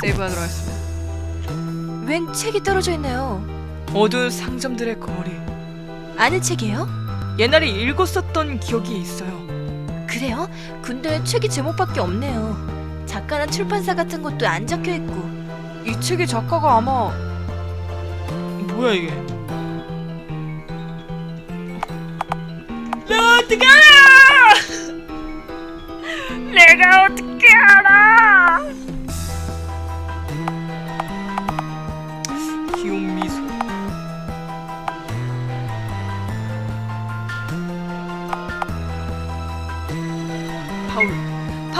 세이브하도록 하겠습니다. 웬 책이 떨어져 있나요? 어두운 상점들의 거리. 아는 책이에요? 옛날에 읽었었던 기억이 있어요. 그래요? 근데 책이 제목밖에 없네요. 작가나 출판사 같은 것도 안 적혀 있고. 이 책의 작가가 아마 뭐야 이게? 나 어떻게 알아? 내가 어떻게 알아?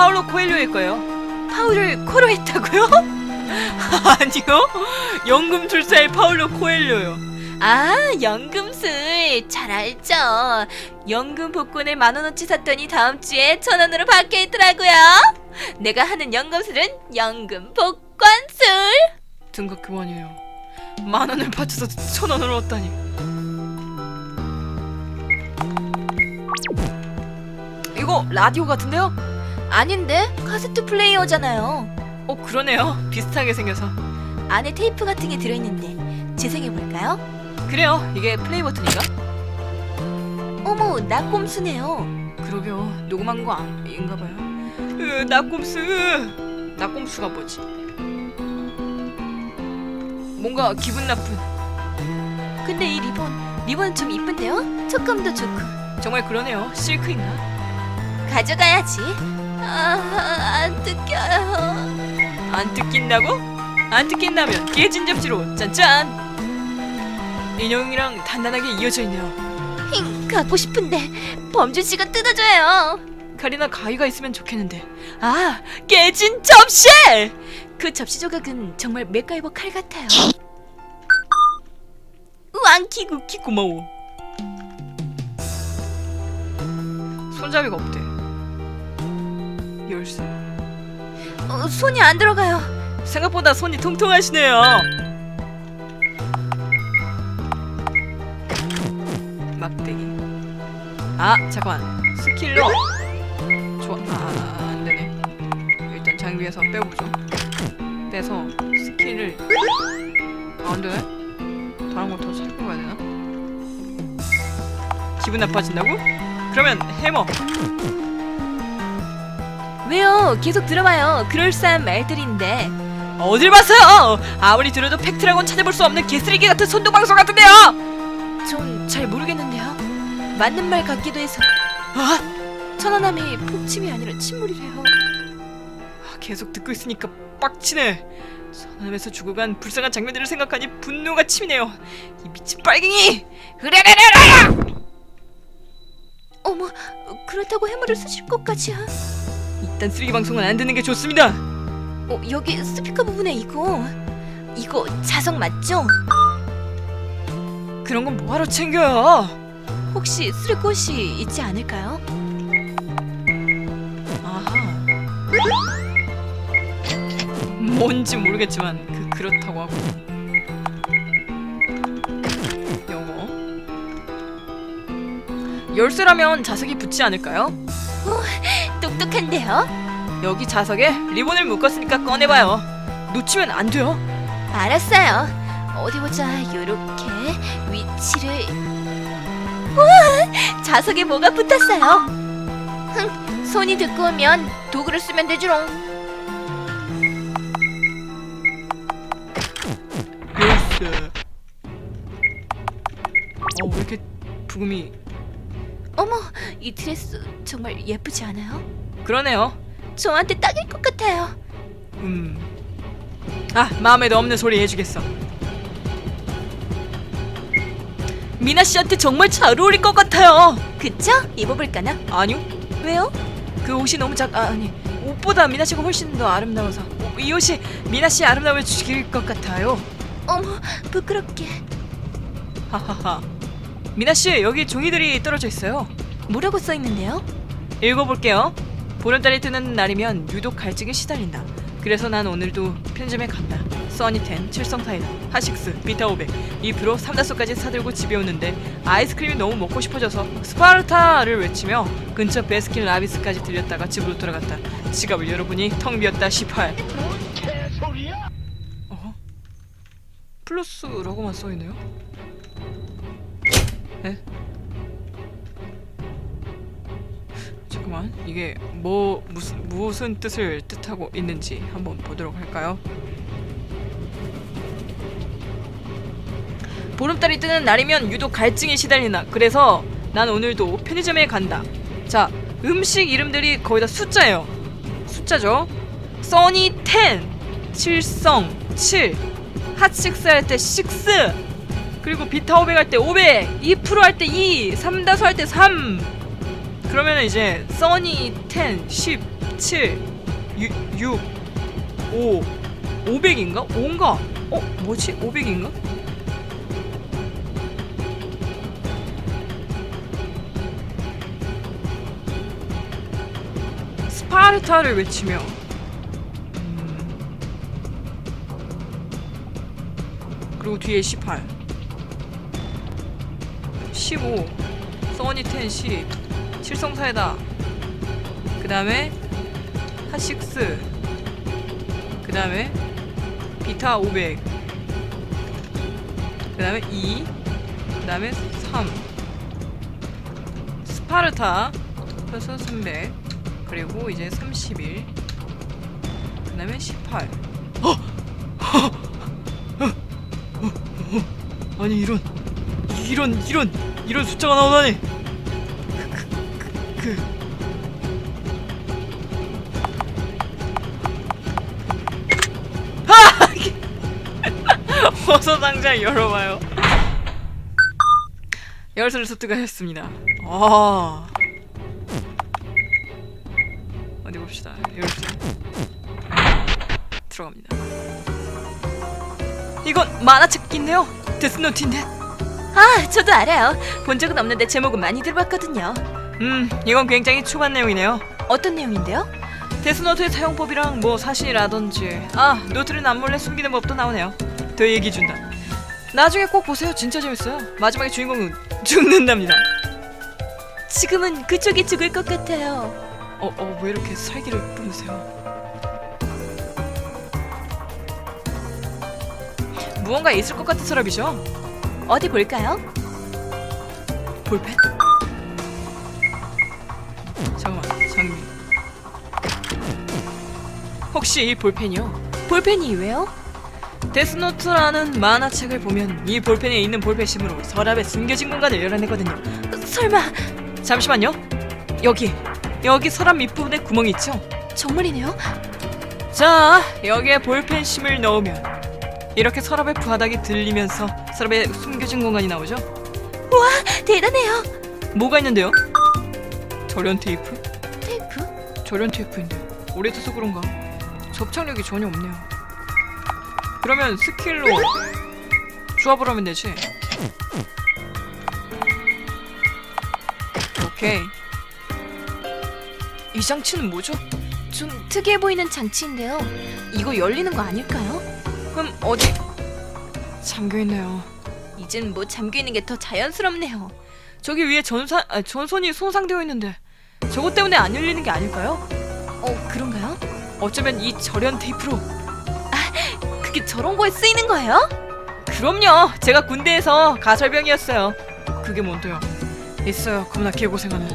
파울로 코엘료일 거예요. 파울을 코로 했다고요? 아니요. 연금술사의 파울로 코엘료요. 아, 연금술 잘 알죠. 연금 복권을 만 원어치 샀더니 다음 주에 천 원으로 바뀌어 있더라고요. 내가 하는 연금술은 연금 복권술. 등급 그만이에요. 만 원을 바쳐서 천 원을 얻다니. 이거 라디오 같은데요? 아닌데 카세트 플레이어잖아요. 어 그러네요. 비슷하게 생겨서. 안에 테이프 같은 게 들어있는데 재생해 볼까요? 그래요. 이게 플레이 버튼인가? 어머, 낙곰수네요. 그러게요. 녹음한 거 아닌가 봐요. 으, 낙곰수. 낙곰수가 뭐지? 뭔가 기분 나쁜. 근데 이 리본, 리본 좀 이쁜데요? 촉감도 좋고. 정말 그러네요. 실크인가? 가져가야지. 아, 안 뜯겨요. 안 뜯긴다고? 안 뜯긴다면 깨진 접시로 짠짠. 인형이랑 단단하게 이어져 있네요. 힝, 갖고 싶은데 범준 씨가 뜯어줘요. 카리나 가위가 있으면 좋겠는데. 아, 깨진 접시! 그 접시 조각은 정말 맥가이버 칼 같아요. 왕키 쿠키 고마워. 손잡이가 없대. 열쇠. 어, 손이 안 들어가요. 생각보다 손이 통통하시네요. 막대기. 아, 잠깐만. 스킬로. 좋아. 아, 안 되네. 일단 장비에서 빼보죠. 빼서 스킬을. 아, 안 되네. 다른 거더 찾고 가야 되나? 기분 나빠진다고? 그러면 해머. 왜요? 계속 들어봐요. 그럴싸한 말들인데. 어딜 봤어요? 아무리 들어도 팩트라고는 찾아볼 수 없는 개쓰레기 같은 손동방송 같은데요. 전 잘 모르겠는데요. 맞는 말 같기도 해서. 아, 천안함이 폭침이 아니라 침몰이래요. 계속 듣고 있으니까 빡치네. 선함에서 죽어간 불쌍한 장면들을 생각하니 분노가 치미네요. 이 미친 빨갱이! 으라라라라! 어머, 그렇다고 해물을 쓰실 것까지야. 이딴 쓰레기 방송은 안 듣는 게 좋습니다. 어, 여기 스피커 부분에 이거. 이거 자석 맞죠? 그런 건 뭐하러 챙겨요? 혹시 쓸 곳이 있지 않을까요? 아하. 뭔지 모르겠지만 그 그렇다고 하고. 영어. 열쇠라면 자석이 붙지 않을까요? 똑똑한데요? 여기 자석에 리본을 묶었으니까 꺼내봐요. 놓치면 안 돼요. 알았어요. 어디 보자. 요렇게 위치를. 우와! 자석에 뭐가 붙었어요. 흥, 손이 듣고 오면 도구를 쓰면 되지롱. 열쇠. 어, 왜 이렇게 부금이 어머, 이 드레스 정말 예쁘지 않아요? 그러네요. 저한테 딱일 것 같아요. 음. 아, 마음에도 없는 소리 해주겠어. 미나 씨한테 정말 잘 어울릴 것 같아요. 그쵸? 입어볼까나? 아니요, 왜요? 그 옷이 너무 작. 아, 아니, 옷보다 미나 씨가 훨씬 더 아름다워서 어, 이 옷이 미나 씨의 아름다움을 죽일 것 같아요. 어머, 부끄럽게. 하하하. 미나 씨 여기 종이들이 떨어져 있어요. 뭐라고 써 있는데요? 읽어볼게요. 보름달이 뜨는 날이면 유독 갈증에 시달린다. 그래서 난 오늘도 편의점에 간다. 써니텐, 칠성타이드, 하식스, 비타500, 리프로 삼다수까지 사들고 집에 오는데 아이스크림이 너무 먹고 싶어져서 스파르타를 외치며 근처 베스킨 라비스까지 들렸다가 집으로 돌아갔다. 지갑을 열어보니 텅 비었다 18. 뭔 개소리야? 플러스라고만 써있네요 네? 잠깐만 이게 뭐 무슨 무슨 뜻을 뜻하고 있는지 한번 보도록 할까요? 보름달이 뜨는 날이면 유독 갈증에 시달린다. 그래서 난 오늘도 편의점에 간다. 자, 음식 이름들이 거의 다 숫자예요. 숫자죠. 써니 10, 칠성 7, 핫식스 할때 6, 그리고 비타 500할때 500, 2%할 때 2, 3다수 할 때 3. 그러면 이제 써니 10, 10, 7, 6, 6 5, 500인가? 5인가? 어, 뭐지? 500인가? 스파르타를 외치며 음, 그리고 뒤에 18 15 써니 10 10 칠성사에다 그 다음에 핫식스 그 다음에 비타 500 그 다음에 2 그 다음에 3 스파르타 플러스 300 그리고 이제 31 그 다음에 18 어! 어! 어! 어! 어! 아니 이런 이런 이런 이런 숫자가 나오다니 그. 하! 어서 당장 열어봐요 열쇠를 습득하셨습니다 아 어디 봅시다. 열쇠 들어갑니다. 이건 만화책인데요. 데스노트인데. 아, 저도 알아요. 본 적은 없는데 제목은 많이 들어봤거든요. 음, 이건 굉장히 초반 내용이네요. 어떤 내용인데요? 데스노트의 사용법이랑 뭐 사실이라든지 아 노트를 남몰래 숨기는 법도 나오네요. 더 얘기 준다. 나중에 꼭 보세요. 진짜 재밌어요. 마지막에 주인공은 죽는답니다. 지금은 그쪽이 죽을 것 같아요. 어, 어, 왜 이렇게 살기를 뿜으세요? 무언가 있을 것 같은 서랍이죠? 어디 볼까요? 볼펜? 잠깐만, 장미. 혹시 이 볼펜이요? 볼펜이 왜요? 데스노트라는 만화책을 보면 이 볼펜에 있는 볼펜심으로 서랍에 숨겨진 공간을 열어내거든요. 설마 잠시만요. 여기, 여기 서랍 밑부분에 구멍이 있죠? 정말이네요? 자, 여기에 볼펜심을 넣으면 이렇게 서랍의 바닥이 들리면서 서랍에 숨겨진 공간이 나오죠? 대단해요. 뭐가 있는데요? 절연 테이프? 테이프? 절연 테이프인데 오래돼서 그런가 접착력이 전혀 없네요. 그러면 스킬로 조합을 하면 되지. 오케이. 이 장치는 뭐죠? 좀 특이해 보이는 장치인데요. 이거 열리는 거 아닐까요? 그럼 어디 잠겨 있네요. 이젠 뭐 잠겨 있는 게 더 자연스럽네요. 저기 위에 전선 아, 전선이 손상되어 있는데 저것 때문에 안 열리는 게 아닐까요? 어, 그런가요? 어쩌면 이 절연 테이프로 그게 저런 거에 쓰이는 거예요? 그럼요. 제가 군대에서 가설병이었어요. 그게 뭔데요? 있어요. 겁나 개고생하는.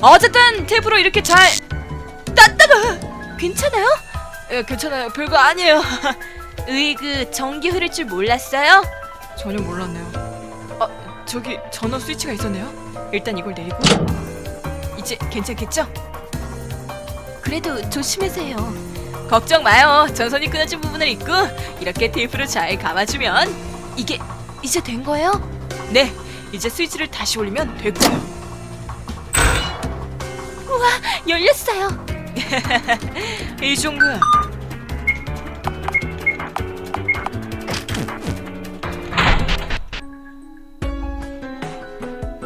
어쨌든 테이프로 이렇게 잘. 따따가 괜찮아요? 예, 괜찮아요. 별거 아니에요. 으이그 전기 흐를 줄 몰랐어요? 전혀 몰랐네요. 아, 저기 전원 스위치가 있었네요. 일단 이걸 내리고 이제 괜찮겠죠? 그래도 조심하세요. 걱정 마요. 전선이 끊어진 부분을 잊고 이렇게 테이프로 잘 감아주면 이게 이제 된 거예요? 네, 이제 스위치를 다시 올리면 됐고요. 열렸어요. 이 정도야.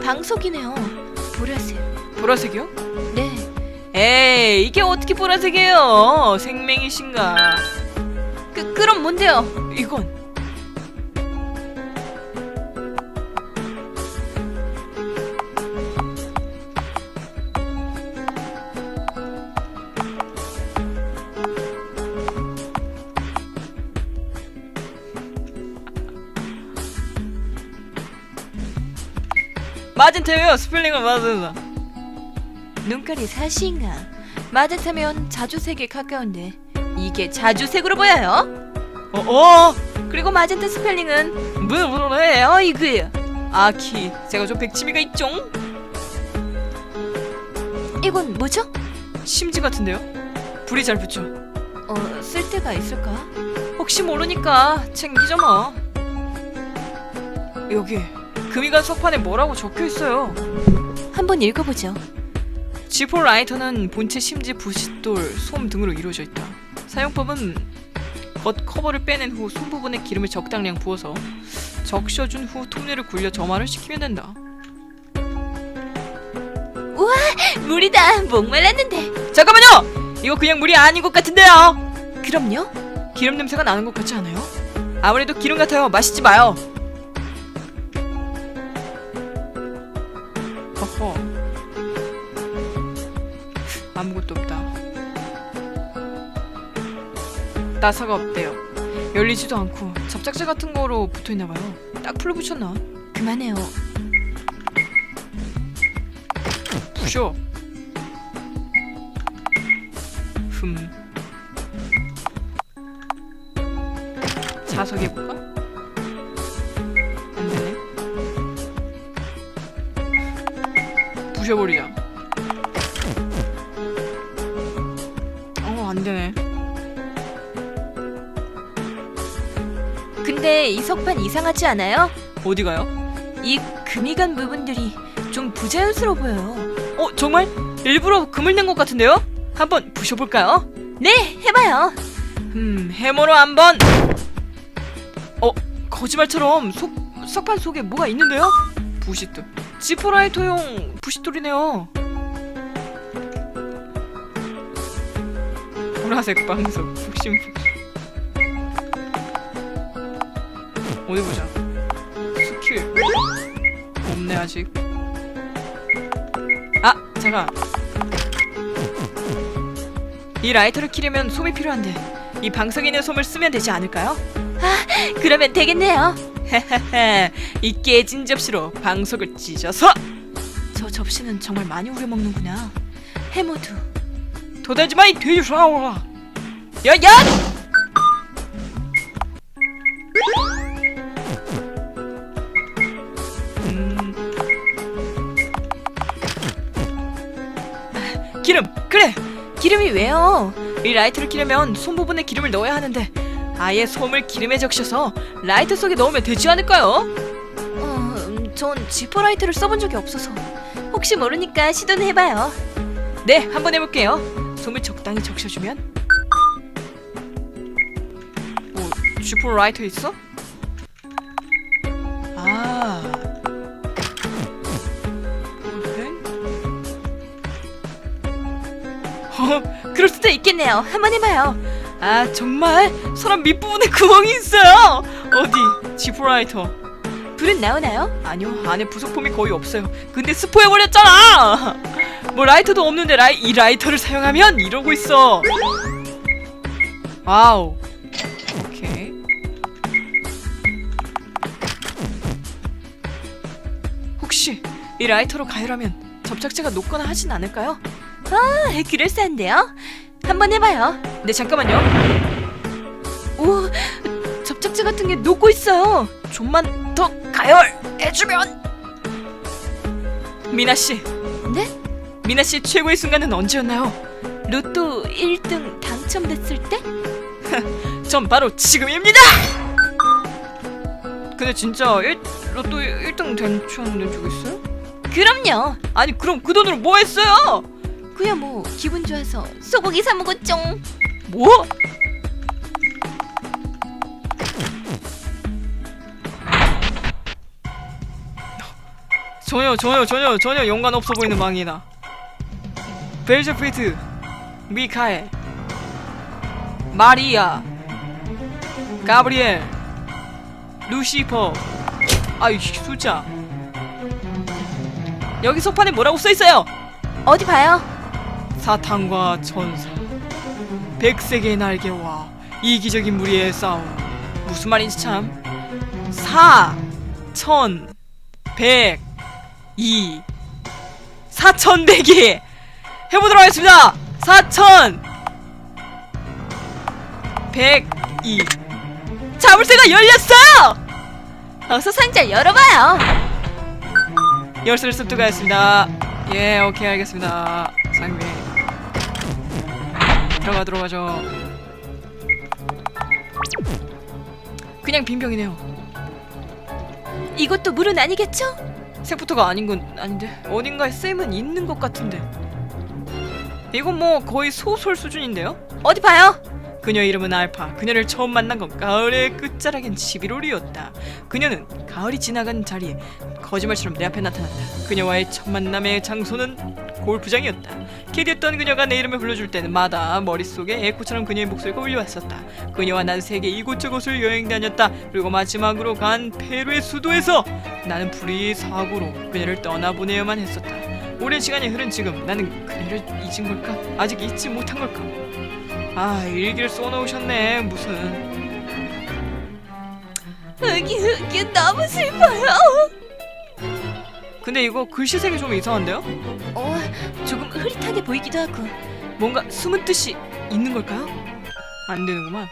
방석이네요. 보라색. 보라색이요? 네. 에이, 이게 어떻게 보라색이에요? 생맹이신가? 그, 그럼 뭔데요? 이건. 마젠테요 스펠링을 맞는다. 눈깔이 사신가 마젠타면 자주색에 가까운데 이게 자주색으로 보여요? 어, 어. 그리고 마젠타 스펠링은 뭐 뭐래요 이거? 아키, 제가 좀 백치미가 있죠? 이건 뭐죠? 심지 같은데요? 불이 잘 붙죠. 어 쓸데가 있을까? 혹시 모르니까 챙기죠 뭐. 여기 금이간 석판에 뭐라고 적혀 있어요. 한번 읽어보죠. 지포 라이터는 본체 심지 부싯돌, 솜 등으로 이루어져 있다. 사용법은 겉 커버를 빼낸 후 솜 부분에 기름을 적당량 부어서 적셔준 후 톱니를 굴려 점화를 시키면 된다. 물이다 목말랐는데 잠깐만요! 이거 그냥 물이 아닌 것 같은데요? 그럼요? 기름 냄새가 나는 것 같지 않아요? 아무래도 기름 같아요. 마시지 마요. 나사가 없대요. 열리지도 않고 접착제 같은 거로 붙어 있나 봐요. 딱 풀로 붙였나? 그만해요. 부셔. 흠. 자석해 볼까? 안 되네. 부셔버리자. 근데 이 석판 이상하지 않아요? 어디 가요? 이 금이 간 부분들이 좀 부자연스러워 보여요. 어, 정말 일부러 금을 낸 것 같은데요? 한번 부셔볼까요? 네, 해봐요. 음, 해머로 한번. 어, 거짓말처럼 속 석판 속에 뭐가 있는데요? 부싯돌. 지퍼라이터용 부싯돌이네요. 보라색 방석 푹신푹신. 어디 보자. 스킬. 없네 아직. 아, 잠깐. 이 라이터를 키려면 솜이 필요한데 이 방석에 있는 솜을 쓰면 되지 않을까요? 그러면 되겠네요. 이 깨진 접시로 방석을 찢어서 저 접시는 정말 많이 우려먹는구나. 해모두. 도대지 마이 돼지 샤워라 야야! 이 라이터를 키려면 솜 부분에 기름을 넣어야 하는데 아예 솜을 기름에 적셔서 라이터 속에 넣으면 되지 않을까요? 어, 음, 전 지퍼 라이트를 써본 적이 없어서 혹시 모르니까 시도는 해봐요. 네, 한번 해볼게요. 솜을 적당히 적셔주면. 오, 쥐포 라이터 있어? 그럴 수도 있겠네요. 한번 해봐요. 아 정말 사람 밑부분에 구멍이 있어요. 어디? 지포 라이터. 불은 나오나요? 아니요 안에 부속품이 거의 없어요 근데 스포해 버렸잖아 뭐 라이터도 없는데 라이, 이 라이터를 사용하면 이러고 있어 와우 오케이 혹시 이 라이터로 가열하면 접착제가 녹거나 하진 않을까요? 아, 그럴싸한데요. 한번 해봐요. 네 잠깐만요 오, 접착제 같은 게 녹고 있어요. 좀만 더 가열해주면 미나 씨 네? 미나 씨 최고의 순간은 언제였나요? 로또 1등 당첨됐을 때? 전 바로 지금입니다. 근데 진짜 1, 로또 1등 당첨된 적 있어요? 그럼요. 아니 그럼 그 돈으로 뭐 했어요? 그야 뭐 기분 좋아서 소고기 사 먹었죠. 뭐? 전혀 전혀 전혀 전혀 연관 없어 보이는 망이다. 벨저피트, 미카엘, 마리아, 가브리엘, 루시퍼. 아이 숫자. 여기 소판에 뭐라고 써 있어요? 어디 봐요. 사탄과 천사 백색의 날개와 이기적인 무리의 싸움. 무슨 말인지 참. 사, 천, 백, 2 4천 대기. 해보도록 하겠습니다. 4천 102 자물쇠가 열렸어요! 어서 상자 열어봐요. 열쇠를 습득 하겠습니다. 예 오케이 알겠습니다. 상비 들어가도록 하죠 그냥 빈 병이네요 이것도 물은 아니겠죠? 색부터가 아닌 건 아닌데 어딘가에 쌤은 있는 것 같은데 이건 뭐 거의 소설 수준인데요? 어디 봐요. 그녀 이름은 알파. 그녀를 처음 만난 건 가을의 끝자락인 11월이었다. 그녀는 가을이 지나간 자리에 거짓말처럼 내 앞에 나타났다. 그녀와의 첫 만남의 장소는 골프장이었다. 기대했던 그녀가 내 이름을 불러줄 때마다 머릿속에 에코처럼 그녀의 목소리가 울려왔었다. 그녀와 난 세계 이곳저곳을 여행 다녔다. 그리고 마지막으로 간 페루의 수도에서 나는 불의 사고로 그녀를 떠나보내야만 했었다. 오랜 시간이 흐른 지금 나는 그녀를 잊은 걸까? 아직 잊지 못한 걸까? 아 일기를 써놓으셨네 무슨 여기 여기 너무 슬퍼요. 근데 이거 글씨색이 좀 이상한데요? 어, 조금 흐릿하게 보이기도 하고. 뭔가 숨은 뜻이 있는 걸까요? 안 되는구만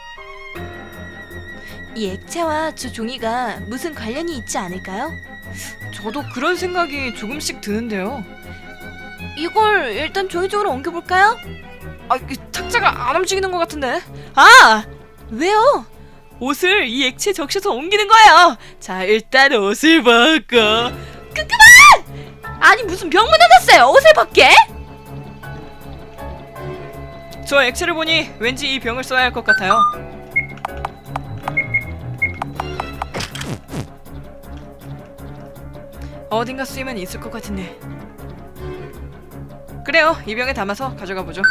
이 액체와 저 종이가 무슨 관련이 있지 않을까요? 저도 그런 생각이 조금씩 드는데요 이걸 일단 종이 쪽으로 옮겨볼까요? 아, 이 탁자가 안 움직이는 것 같은데 아! 왜요? 옷을 이 액체에 적셔서 옮기는 거예요 자 일단 옷을 벗고 아니 무슨 병문 닫았어요? 옷을 벗게? 저 액체를 보니 왠지 이 병을 써야 할 것 같아요 어딘가 쓰이면 있을 것 같은데 그래요 이 병에 담아서 가져가 보죠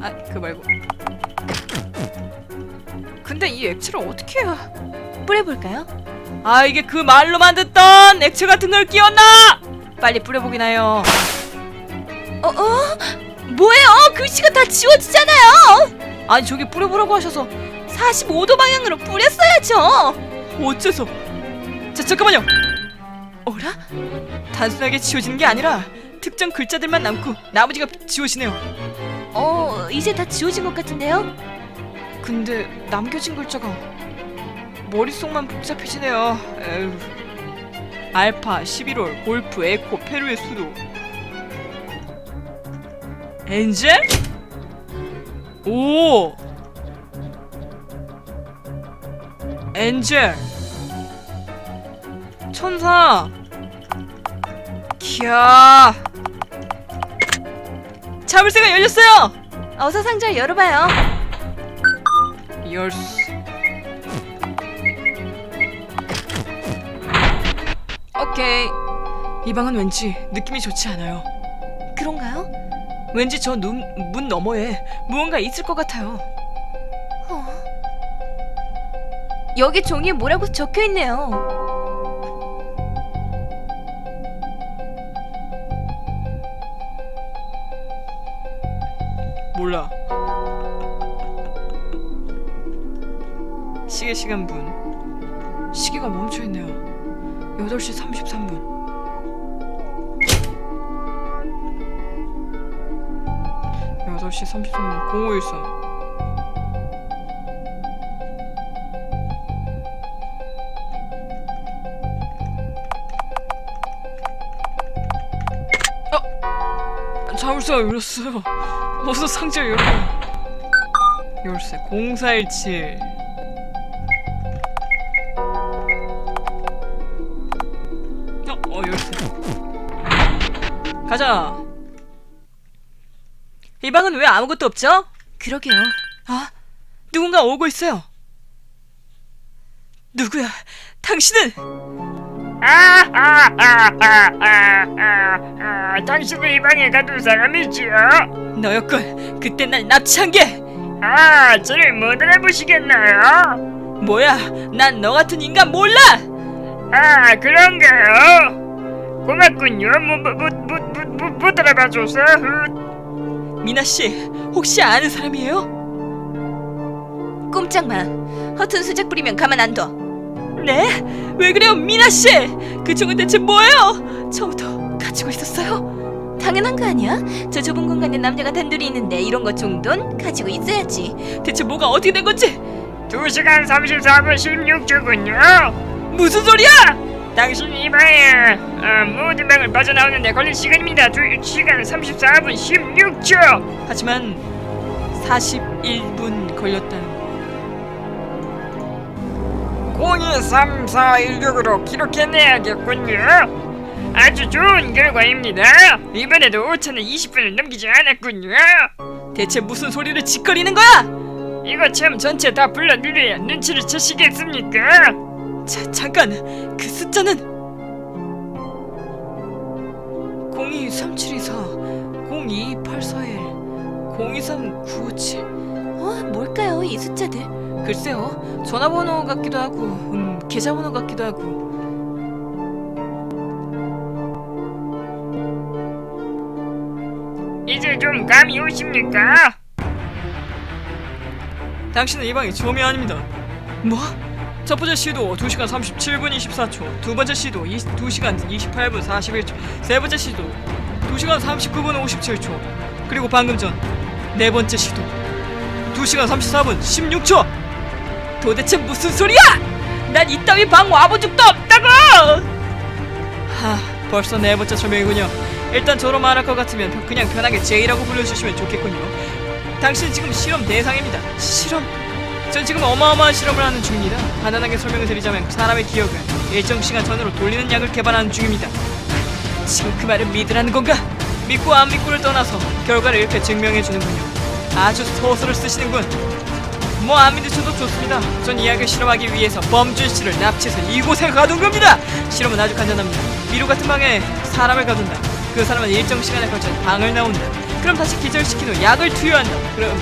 아 그 말고 근데 이 액체를 어떻게 해야 뿌려볼까요? 아 이게 그 말로만 듣던 액체 같은 걸 끼웠나 빨리 뿌려보긴 해요 어, 어? 뭐예요? 글씨가 다 지워지잖아요. 아니 저기 뿌려보라고 하셔서 45도 방향으로 뿌렸어야죠. 어째서 자 잠깐만요 어라? 단순하게 지워지는 게 아니라 특정 글자들만 남고 나머지가 지워지네요 어, 이제 다 지워진 것 같은데요? 근데 남겨진 글자가 머릿속만 복잡해지네요. 에휴. 알파 11월 골프 에코 페루의 수도. 엔젤? 오! 엔젤. 천사! 기야 자물쇠가 열렸어요! 어서 상자를 열어봐요. 열쇠 오케이 이 방은 왠지 느낌이 좋지 않아요 그런가요? 왠지 저 문 너머에 무언가 있을 것 같아요 어. 여기 종이에 뭐라고 적혀 있네요. 자물쇠가 열렸어요. 어서 상자 열어. 열쇠 0417 어, 어 열쇠. 가자. 이 방은 왜 아무것도 없죠? 그러게요. 아 누군가 오고 있어요. 누구야? 당신은? 아, 아, 아, 아, 아, 아, 아, 당신은 이 방에 가둔 사람이지요? 너였군 그때 날 납치한 게 아, 저를 못 알아보시겠나요? 뭐야 난 너 같은 인간 몰라 아, 그런가요? 고맙군요. 못, 못, 못, 못, 못, 못 알아봐줘서. 훗. 미나 씨 혹시 아는 사람이에요? 꼼짝 마. 허튼 수작 부리면 가만 안 둬. 네? 왜 그래요, 미나 씨? 그 총은 대체 뭐예요? 처음부터 가지고 있었어요? 당연한 거 아니야? 저 좁은 공간에 남자가 단둘이 있는데 이런 것 정도는 가지고 있어야지. 대체 뭐가 어떻게 된 건지 2시간 34분 16초군요. 무슨 소리야? 당신 이방에 어, 모든 방을 빠져나오는데 걸릴 시간입니다. 2시간 34분 16초. 하지만 41분 걸렸다는 거. 023416으로 기록해내야겠군요. 아주 좋은 결과입니다. 이번에도 5차는 20분을 넘기지 않았군요. 대체 무슨 소리를 짓거리는 거야? 이거 참 전체 다 불러드려야 눈치를 채시겠습니까? 자, 잠깐 그 숫자는 02374 02841 02397 어, 뭘까요, 이 숫자들? 글쎄요 전화번호 같기도 하고 음, 계좌번호 같기도 하고 이제 좀 감이 오십니까? 당신은 이 방의 처음이 아닙니다 뭐? 첫 번째 시도 2시간 37분 24초 두 번째 시도 2, 2시간 28분 41초 세 번째 시도 2시간 39분 57초 그리고 방금 전 네 번째 시도 2시간 34분 16초 도대체 무슨 소리야? 난 이따위 방 와본 적도 없다고! 하 벌써 네 번째 설명이군요 일단 저로 말할 것 같으면 그냥 편하게 제이라고 불러주시면 좋겠군요 당신 지금 실험 대상입니다 실험? 전 지금 어마어마한 실험을 하는 중입니다. 간단하게 설명을 드리자면 사람의 기억을 일정 시간 전으로 돌리는 약을 개발하는 중입니다. 지금 그 말을 믿으라는 건가? 믿고 안 믿고를 떠나서 결과를 이렇게 증명해 주는군요. 아주 소설을 쓰시는군. 뭐 안 믿으셔도 좋습니다. 전 이 약을 실험하기 위해서 범준 씨를 납치해서 이곳에 가둔 겁니다. 실험은 아주 간단합니다. 미로 같은 방에 사람을 가둔다. 그 사람은 일정 시간에 걸쳐 방을 나온다. 그럼 다시 기절시킨 후 약을 투여한다. 그럼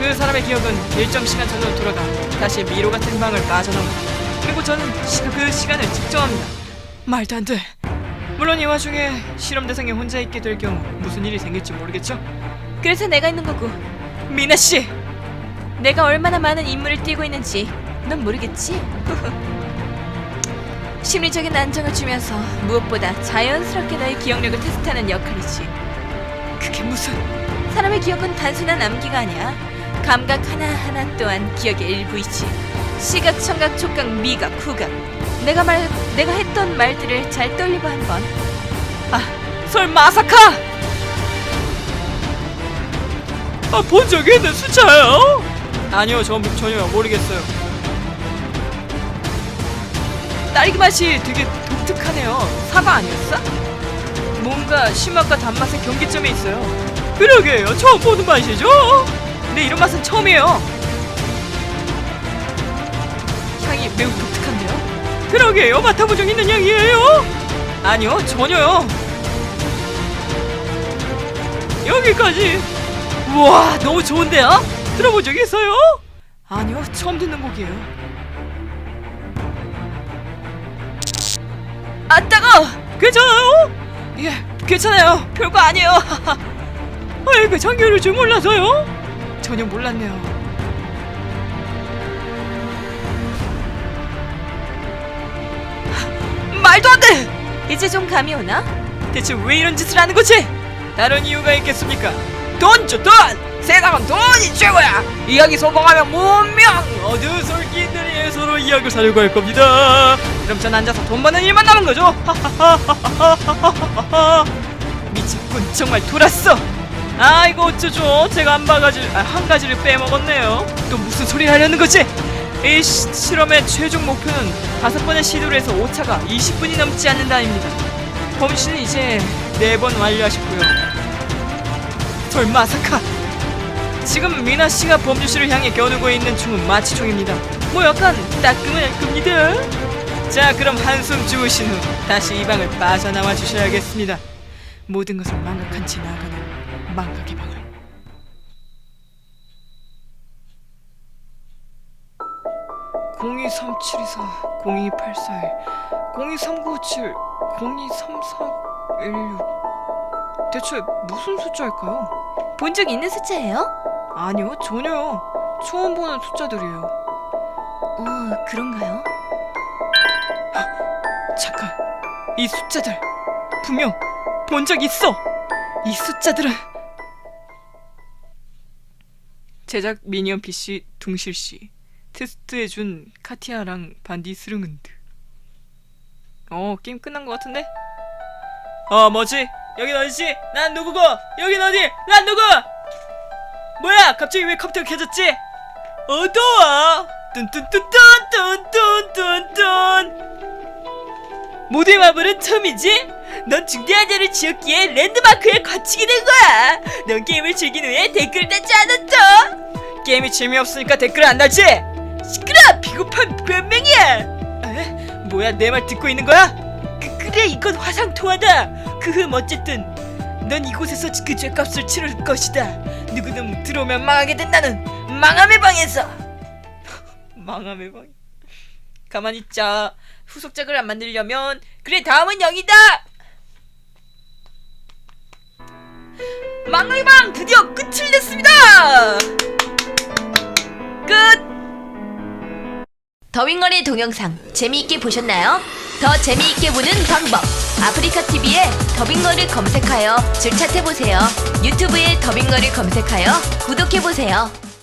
그 사람의 기억은 일정 시간 전으로 돌아가 다시 미로 같은 방을 빠져나온다. 그리고 저는 시, 그 시간을 측정합니다. 말도 안 돼. 물론 이 와중에 실험 대상에 혼자 있게 될 경우 무슨 일이 생길지 모르겠죠. 그래서 내가 있는 거고. 미나 씨, 내가 얼마나 많은 임무를 띄고 있는지 넌 모르겠지? 심리적인 안정을 주면서 무엇보다 자연스럽게 너의 기억력을 테스트하는 역할이지. 그게 무슨? 사람의 기억은 단순한 암기가 아니야. 감각 하나하나 또한 기억의 일부이지. 시각, 청각, 촉각, 미각, 후각. 내가 말, 내가 했던 말들을 잘 떠올려봐 한번. 아, 설마 아사카? 아, 본 적이 있는 숫자예요? 아니요, 전 전혀 모르겠어요. 딸기 맛이 되게 독특하네요. 사과 아니었어? 뭔가 신맛과 단맛의 경계점에 있어요. 그러게요, 처음 보는 맛이죠? 근데 이런 맛은 처음이에요. 향이 매우 독특한데요? 그러게요, 맡아본 적 있는 향이에요? 아니요, 전혀요. 여기까지. 우와, 너무 좋은데요? 들어본 적 있어요? 아니요, 처음 듣는 곡이에요. 아, 따가! 괜찮아요? 예, 괜찮아요. 별거 아니에요. 아이고, 장기를 줄 몰라서요? 전혀 몰랐네요. 말도 안 돼! 이제 좀 감이 오나? 대체 왜 이런 짓을 하는 거지? 다른 이유가 있겠습니까? 돈죠 돈! 세상은 돈이 최고야! 이야기 소봉하면 문명! 어두운 솔기들이 서로 이야기를 사려고 할 겁니다 그럼 전 앉아서 돈 버는 일만 남은 거죠? 미쳤군 정말 돌았어 아 이거 어쩌죠 제가 한 바가지 아, 한 가지를 빼먹었네요 또 무슨 소리를 하려는 거지? 이 시, 실험의 최종 목표는 다섯 번의 시도를 해서 오차가 20분이 넘지 않는다입니다 범씨는 이제 네 번 완료하셨고요. 설마 사카 지금 미나 씨가 범주 씨를 향해 겨누고 있는 총은 마취총입니다. 뭐 약간 따끔할 겁니다. 자, 그럼 한숨 주무신 후 다시 이 방을 빠져나와 주셔야겠습니다. 모든 것을 망각한 채 나아가는 망각의 방을. (02374) (0284) 02397 023416 대체 무슨 숫자일까요? 본 적 있는 숫자예요? 아니요 전혀요 처음 보는 숫자들이에요 어, 그런가요? 잠깐 이 숫자들 분명 본 적 있어 이 숫자들은 제작 미니언 PC 둥실 씨 테스트해준 카티아랑 반디 스릉은드 어 게임 끝난 것 같은데? 어 뭐지? 여긴 어디지? 난 누구고? 여긴 어디? 난 누구? 뭐야 갑자기 왜 컴퓨터가 켜졌지? 어두워 뚠뚠뚠뚠뚠뚠뚠 모두의 마블은 처음이지? 넌 중대한 자를 지었기에 랜드마크에 거치게 된 거야 넌 게임을 즐긴 후에 댓글을 달지 않았죠? 게임이 재미없으니까 댓글을 안 달지? 시끄러! 비겁한 변명이야! 에? 뭐야 내 말 듣고 있는 거야? 그, 그래 이건 화상통화다 그흠 어쨌든 넌 이곳에서 그 죄값을 치를 것이다. 누구든 들어오면 망하게 된다는 망함의 방에서. 망함의 방. 가만히 있자. 후속작을 안 만들려면 그래 다음은 영이다! 망함의 방! 드디어 끝을 냈습니다! 끝! 더윙걸의 동영상 재미있게 보셨나요? 더 재미있게 보는 방법. 아프리카 TV에 더빙걸을 검색하여 즐 찾해보세요. 유튜브에 더빙걸을 검색하여 구독해보세요